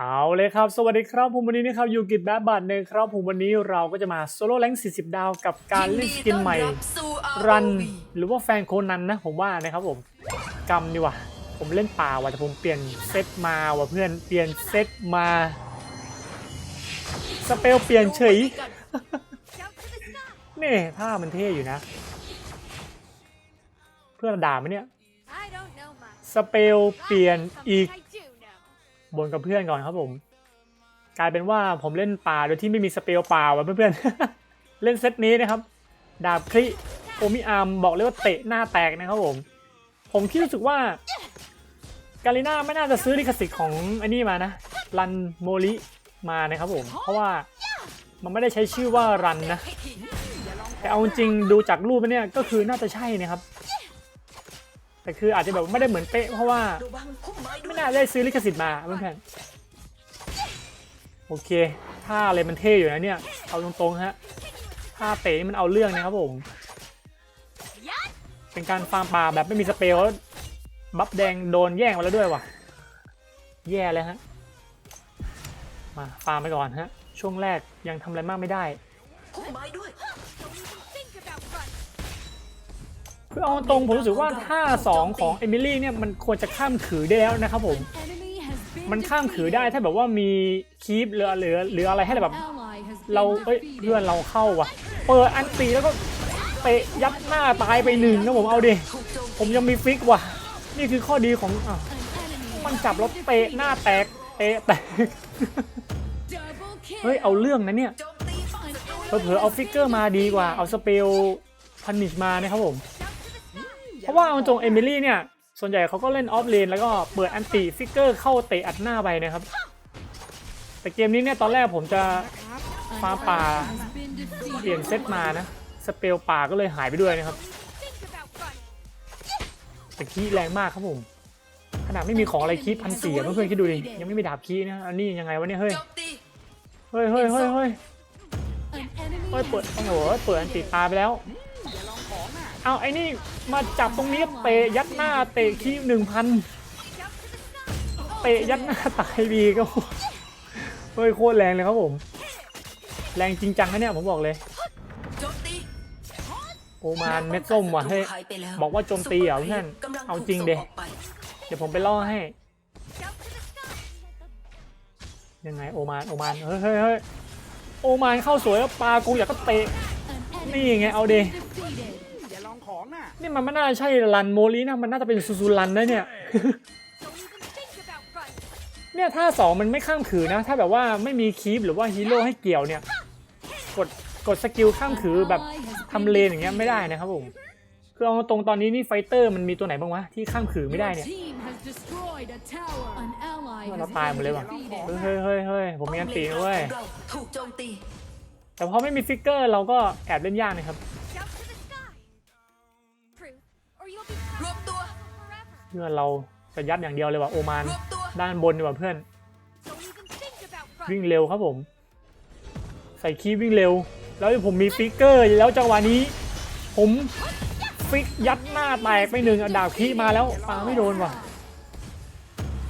เอาเลยครับ สวัสดีครับผมวันนี้นะครับอยู่กิจแบบบัตรนครับผมวันนี้เราก็จะมาโซโล่แรง40 ดาวกับการเล่นสกินใหม่ รัน หรือว่าแฟนโคนันนะผมว่านะครับผมกำดีว่ะผมเล่นป่าว่ะแต่ผมเปลี่ยนเซตมาว่ะเพื่อนเปลี่ยนเซตมาสเปลเปลี่ยนเฉยนี่ท่ามันเท่อยู่นะ เพื่อนด่าไหมเนี่ยสเปลเปลี่ยนอีก บนกับเพื่อนก่อนครับผม กลายเป็นว่าผมเล่นป่าโดยที่ไม่มีสเปลป่าว่ะเพื่อนๆ เล่นเซตนี้นะครับ ดาบคลิโอมิอาร์มบอกเลยว่าเตะหน้าแตกนะครับผม ผมคิดรู้สึกว่ากาลิน่าไม่น่าจะซื้อลิขสิทธิ์ของอันนี้มานะ รันโมลิมานะครับผม เพราะว่ามันไม่ได้ใช้ชื่อว่ารันนะ แต่เอาจริงดูจากรูปเนี่ยก็คือน่าจะใช่นะครับ แต่คืออาจจะแบบไม่ได้เหมือนเป๊ะเพราะว่าไม่น่าได้ซื้อลิขสิทธิ์มาเพื่อนโอเคท่าอะไรมันเท่อยู่นะเนี่ยเอาตรงๆฮะท่าเตะนี่มันเอาเรื่องนะครับผมเป็นการฟาร์มป่าแบบไม่มีสเปลบัฟแดงโดนแย่งมาแล้วด้วยว่ะ แย่เลยฮะมาฟาร์มไปก่อนฮะช่วงแรกยังทำอะไรมากไม่ได้ คือเอาตรงผมรู้สึกว่าท่าสองของเอมิลี่เนี่ยมันควรจะข้ามถือได้แล้วนะครับผม มันข้ามถือได้ถ้าแบบว่ามีคีปหรือหรือหรืออะไรให้แบบ เราเอ้ยเพื่อนเราเข้าว่ะ เปิดอันตีแล้วก็เตะยัดหน้าตายไปหนึ่งนะผมเอาดิ ผมยังมีฟิกว่ะ นี่คือข้อดีของอะมันจับแล้วเตะหน้าแตกเตะแตกเฮ้ยเอาเรื่องนะเนี่ยเผลอๆเอาฟิกเกอร์มาดีกว่าเอาสเปลพันิชมานะครับผม เพราะว่าเอาตรงเอมิลี่เนี่ย ส่วนใหญ่เขาก็เล่นออฟเลนแล้วก็เปิดอันติฟิกเกอร์เข้าเตะอัดหน้าไปนะครับ แต่เกมนี้เนี่ยตอนแรกผมจะฟาป่าเปลี่ยนเซตมานะ สเปลป่าก็เลยหายไปด้วยนะครับแต่คีย์แรงมากครับผม ขนาดไม่มีของอะไรคีย์พันสี่เพื่อนๆคิดดูดิยังไม่มีดาบคีย์นะอันนี้ยังไงวะเนี่ยเฮ้ยเฮ้ยเฮ้ยเฮ้ยเฮ้ยเปิดโอ้โหเปิดอันติตาไปแล้ว เอาไอ้นี่มาจับตรงนี้เตะยัดหน้าเตะคีหนึ่งพันเตะยัดหน้าตายบีก็เฮ้ยโคตรแรงเลยครับผม แรงจริงจังนะเนี่ยผมบอกเลยโอมานเม็ดส้มว่ะเฮ้ยบอกว่าโจมตีเหรอเพื่อนเอาจริงเดเดี๋ยวผมไปล่อให้ ยังไงโอมานโอมานเฮ้ยเฮ้ยโอมานเข้าสวยแล้วปลากูอยากก็เตะนี่ไงเอาเด น่ะนี่มันไม่น่าใช่รันโมลีนะ มันน่าจะเป็นซูซูรันนะเนี่ย เนี่ยถ้าสองมันไม่ข้ามขือนะ ถ้าแบบว่าไม่มีคีปหรือว่าฮีโร่ให้เกี่ยวเนี่ย กดกดสกิลข้ามขือแบบทำเลนอย่างเงี้ยไม่ได้นะครับผม คือเอาตรงตอนนี้นี่ไฟเตอร์มันมีตัวไหนบ้างวะที่ข้ามขือไม่ได้เนี่ยเราตายหมดเลยว่ะ เฮ้ยเฮ้ยเฮ้ยเฮ้ยผมมีอันตีนะเว้ยถูกโจมตีแต่พอไม่มีฟิกเกอร์เราก็แอบเล่นยากนะครับ เพื่อนเราจะยัดอย่างเดียวเลยว่ะโอมานด้านบนดีกว่าเพื่อน วิ่งเร็วครับผม ใส่คีวิ่งเร็ว แล้วผมมีฟิกเกอร์แล้วจังหวะนี้ ผมฟิกยัดหน้าแตกไปหนึ่งอดาบคีมาแล้วปาไม่โดนว่ะ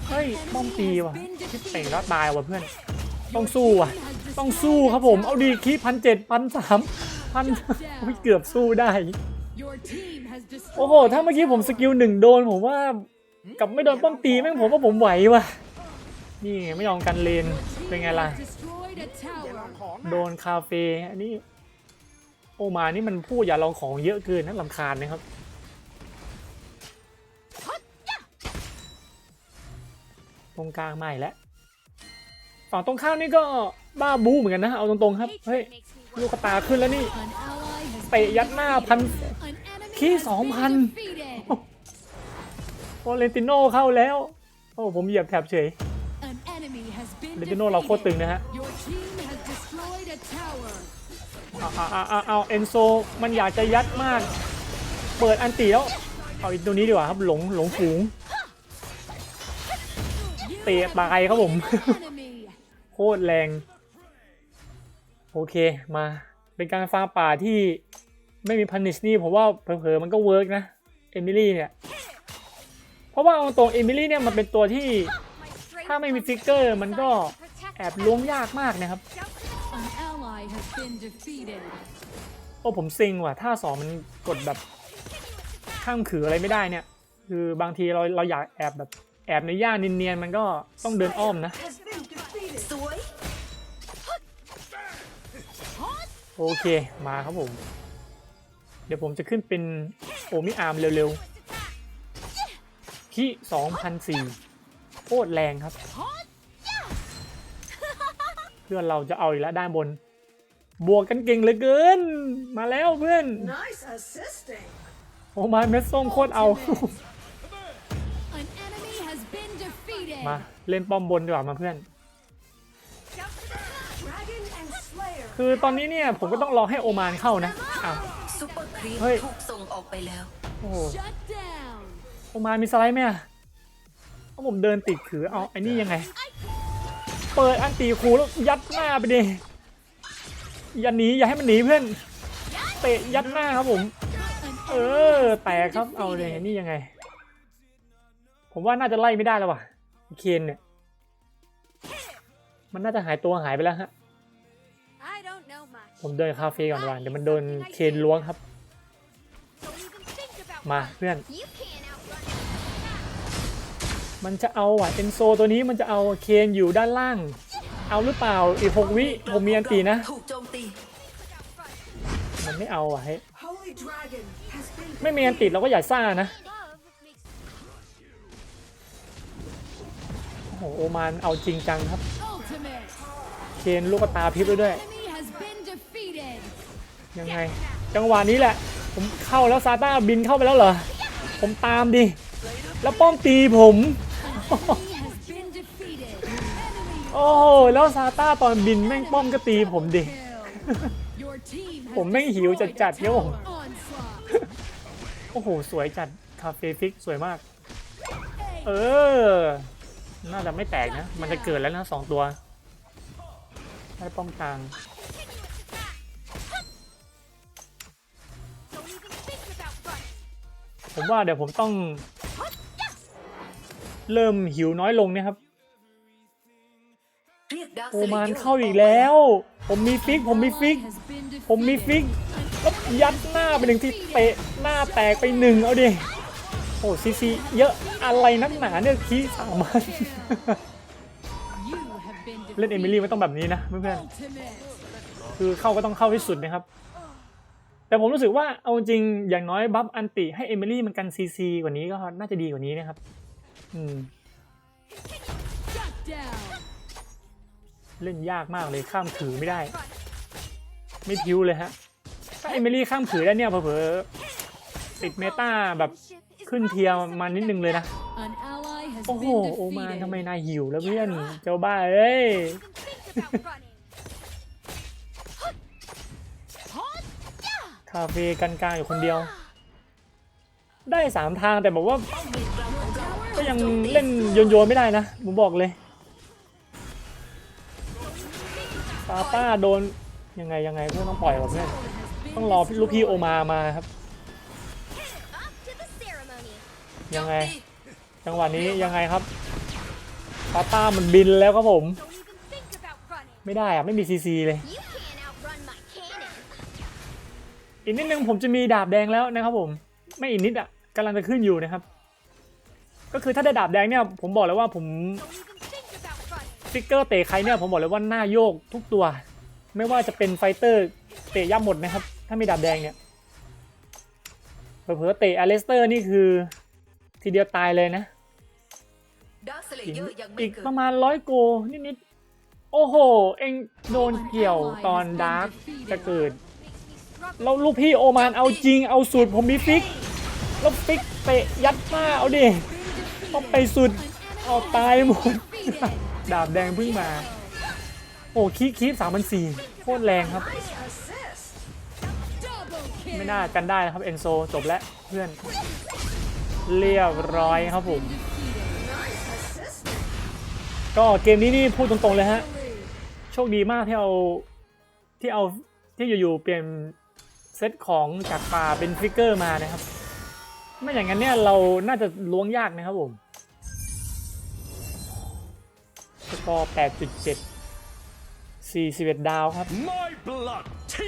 เฮ้ยป้อมตีว่ะคิดเต่งแล้วตายว่ะเพื่อน ต้องสู้ว่ะ ต้องสู้ครับผมเอาดีคีพันเจ็ดพันสามพันเกือบสู้ได้ โอ้โห ถ้าเมื่อกี้ผมสกิลหนึ่งโดนผมว่ากับไม่โดนป้อมตีแม่งผมว่าผมไหวว่ะนี่ไงไม่ยอมกันเลนเป็นไงล่ะอย่าลองของน่ะ โดนคาเฟ่อันนี้ โอมานี่มันพูดอย่าลองของเยอะเกินนะลำคาญนะครับตรงกลางใหม่แล้วฝั่งตรงข้ามนี่ก็บ้าบูเหมือนกันนะ เอาตรงๆครับ เฮ้ย ลูกกระตาขึ้นแล้วนี่เตะยัดหน้าพัน ขี้2,000โอเลนติโนเข้าแล้ว โอ้ผมเหยียบแถบเฉยเลนติโนเราโคตรตึงนะฮะเอาเอาเอาเอาเอาเอนโซมันอยากจะยัดมาก เปิดอันตีแล้วเอาอีกตัวนี้ดีกว่าครับหลงหลงฝูงเตะตายครับผม โคตรแรง โอเคมาเป็นการฟาร์มป่าที่ ไม่มีพันิชนี่ผมว่าเผลอๆมันก็เวิร์กนะเอมิลี่เนี่ยเพราะว่าเอาตรงเอมิลี่เนี่ยมันเป็นตัวที่ถ้าไม่มีฟิกเกอร์มันก็แอบล้วงยากมากนะครับ An ally has been defeated. โอ้ผมซิงว่ะท่าสองมันกดแบบข้ามขืออะไรไม่ได้เนี่ย คือบางทีเราเราอยากแอบแบบแอบในย่าเนียนๆมันก็ต้องเดินอ้อมนะสวยโอเค มาครับผม เดี๋ยวผมจะขึ้นเป็นโอมิอาร์มเร็วๆที่2,004โคตรแรงครับ เพื่อนเราจะเอาอีกแล้วด้านบน บวกกันเก่งเหลือเกิน มาแล้วเพื่อน Nice assisting. โอ้มาเม็ดส้มโคตรเอา An enemy has been defeated. มา เล่นป้อมบนดีกว่ามาเพื่อน Dragon and Slayer. คือตอนนี้เนี่ยผมก็ต้องรอให้โอมานเข้านะอ้าวซุปเปอ ร์ครีปเฮ้ย ถูกส่งออกไปแล้ว โอ้โห Shut down. โอมานมีสไลด์ไหมอะเอาผมเดินติดขือเอาไอ้นี่ยังไง เปิดอันตีคูแล้วยัดหน้าไปดิอย่าหนีอย่าให้มันหนีเพื่อน เตะยัดหน้าครับผม An เออแตกครับ เอาเลยนี่ยังไง ผมว่าน่าจะไล่ไม่ได้แล้วว่ะเคนเนี่ย มันน่าจะหายตัวหายไปแล้วฮะ I don't know much. ผมเดินคาเฟ่ก่อนดีกว่าเดี๋ยวมันโดนเคนล้วงครับ มาเพื่อน You can't outrun มันจะเอาอะเอนโซตัวนี้มันจะเอาเคนอยู่ด้านล่าง เอาหรือเปล่าอีกหกวิผมมีอันตีนะถูกโจมตีมันไม่เอาอะเฮ้ย Holy Dragon has been ไม่มีอันติดเราก็อย่าซ่านะ love makes โอ้โหโอมานเอาจริงจังครับ ultimate. เคนลูกตาพริบด้วยด้วย Enemy has been defeated. ยังไง จังหวะนี้แหละ ผมเข้าแล้วซาต้าบินเข้าไปแล้วเหรอ ผมตามดิ แล้วป้อมตีผม โอ้โหแล้วซาต้าตอนบินแม่งป้อมก็ตีผมดิ ผมแม่งหิว destroyed จัด a ๆเนี่ยผมโอ้โห สวยจัด คาเฟ่ฟิกสวยมาก เออ น่าจะไม่แตกนะ มันจะเกิดแล้วนะสองตัวได้ป้อมกลาง ผมว่าเดี๋ยวผมต้อง เริ่มหิวน้อยลงนะครับ โอมานเข้าอีกแล้ว ผมมีฟิก ผมมีฟิก ผมมีฟิกแล้วยัดหน้าไปหนึ่งที่เตะหน้าแตกไปหนึ่งเอาดิโอ้ซีซีเยอะอะไรนักหนาเนี่ยคีสามันเล่นเอมิลี่ไม่ต้องแบบนี้นะเพื่อนๆคือเข้าก็ต้องเข้าที่สุดนะครับ แต่ผมรู้สึกว่าเอาจริงอย่างน้อยบัฟอันติให้เอมิลี่มันกันซีซีกว่านี้ก็น่าจะดีกว่านี้นะครับอืมเล่นยากมากเลยข้ามถือไม่ได้ ไม่พิ้วเลยฮะถ้าเอมิลี่ข้ามถือได้เนี่ยเผลอๆติดเมตาแบบขึ้นเทียร์มานิดนึงเลยนะโอ้โหโอมาทำไมนายหิวแล้วเพื่อนเจ้าบ้าเอ้ยาเฟ่กันกลางอยู่คนเดียว ได้สามทางแต่บอกว่า ก็ยังเล่นโยนโยนๆไม่ได้นะผมบอกเลยซาต้าโดนยังไงยังไงเพื่อนต้องปล่อยว่ะเพื่อนต้องรอลูกพี่โอมามาครับ ยังไง จังหวะนี้ยังไงครับซาต้ามันบินแล้วครับผม ไม่ได้อะไม่มีซีซีเลย อีกนิดนึงผมจะมีดาบแดงแล้วนะครับผม ไม่อีกนิดอะกำลังจะขึ้นอยู่นะครับ ก็คือถ้าได้ดาบแดงเนี่ยผมบอกเลยว่าผมฟิกเกอร์เตะใครเนี่ยผมบอกเลยว่าหน้าโยกทุกตัว ไม่ว่าจะเป็นไฟเตอร์เตะย่ำหมดนะครับ ถ้ามีดาบแดงเนี่ยเผลอเตะอเลสเตอร์นี่คือทีเดียวตายเลยนะอีกประมาณร้อยโกนิดๆโอ้โห เองโดนเกี่ยวตอนดาร์กจะเกิด แล้วลูกพี่โอมานเอาจริงเอาสูตรผมมีฟิกแล้วฟิกเตะยัดหน้าเอาดิต้องไปสุดเอาตายหมด ดาบแดงเพิ่งมา โอ้คีคีสามพันสี่โคตรแรงครับ ไม่น่ากันได้นะครับเอนโซจบแล้วเพื่อน เรียบร้อยครับผม ก็เกมนี้นี่พูดตรงๆเลยฮะ โชคดีมากที่เอาที่เอาที่อยู่ๆเปลี่ยน เซตของจากป่าเป็นฟิกเกอร์มานะครับ ไม่อย่างนั้นเนี่ยเราน่าจะล้วงยากนะครับผมกอร์8.7 41 ดาวครับ My blood.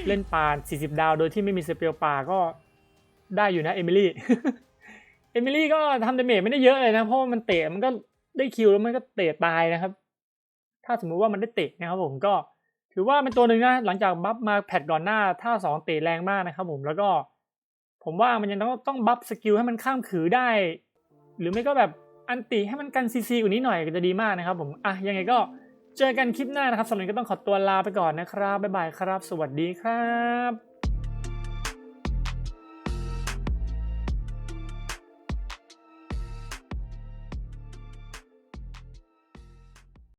เล่นปาน40 ดาวโดยที่ไม่มีสเปลป่าก็ได้อยู่นะเอมิลี่เอมิลี่ก็ทำดาเมจไม่ได้เยอะเลยนะ เพราะว่ามันเตะมันก็ได้คิวแล้วมันก็เตะตายนะครับ ถ้าสมมุติว่ามันได้เตะนะครับผมก็ ถือว่าเป็นตัวหนึ่งนะหลังจากบัฟมาแพทก่อนหน้าท่าสองเตะแรงมากนะครับผมแล้วก็ ผมว่ามันยังต้องต้องบัฟสกิลให้มันข้ามขือได้ หรือไม่ก็แบบอันติให้มันกันซีซีกว่านี้หน่อยก็จะดีมากนะครับผมอะยังไงก็เจอกันคลิปหน้านะครับสำหรับนี้ก็ต้องขอตัวลาไปก่อนนะครับบ๊ายบายครับ สวัสดีครับ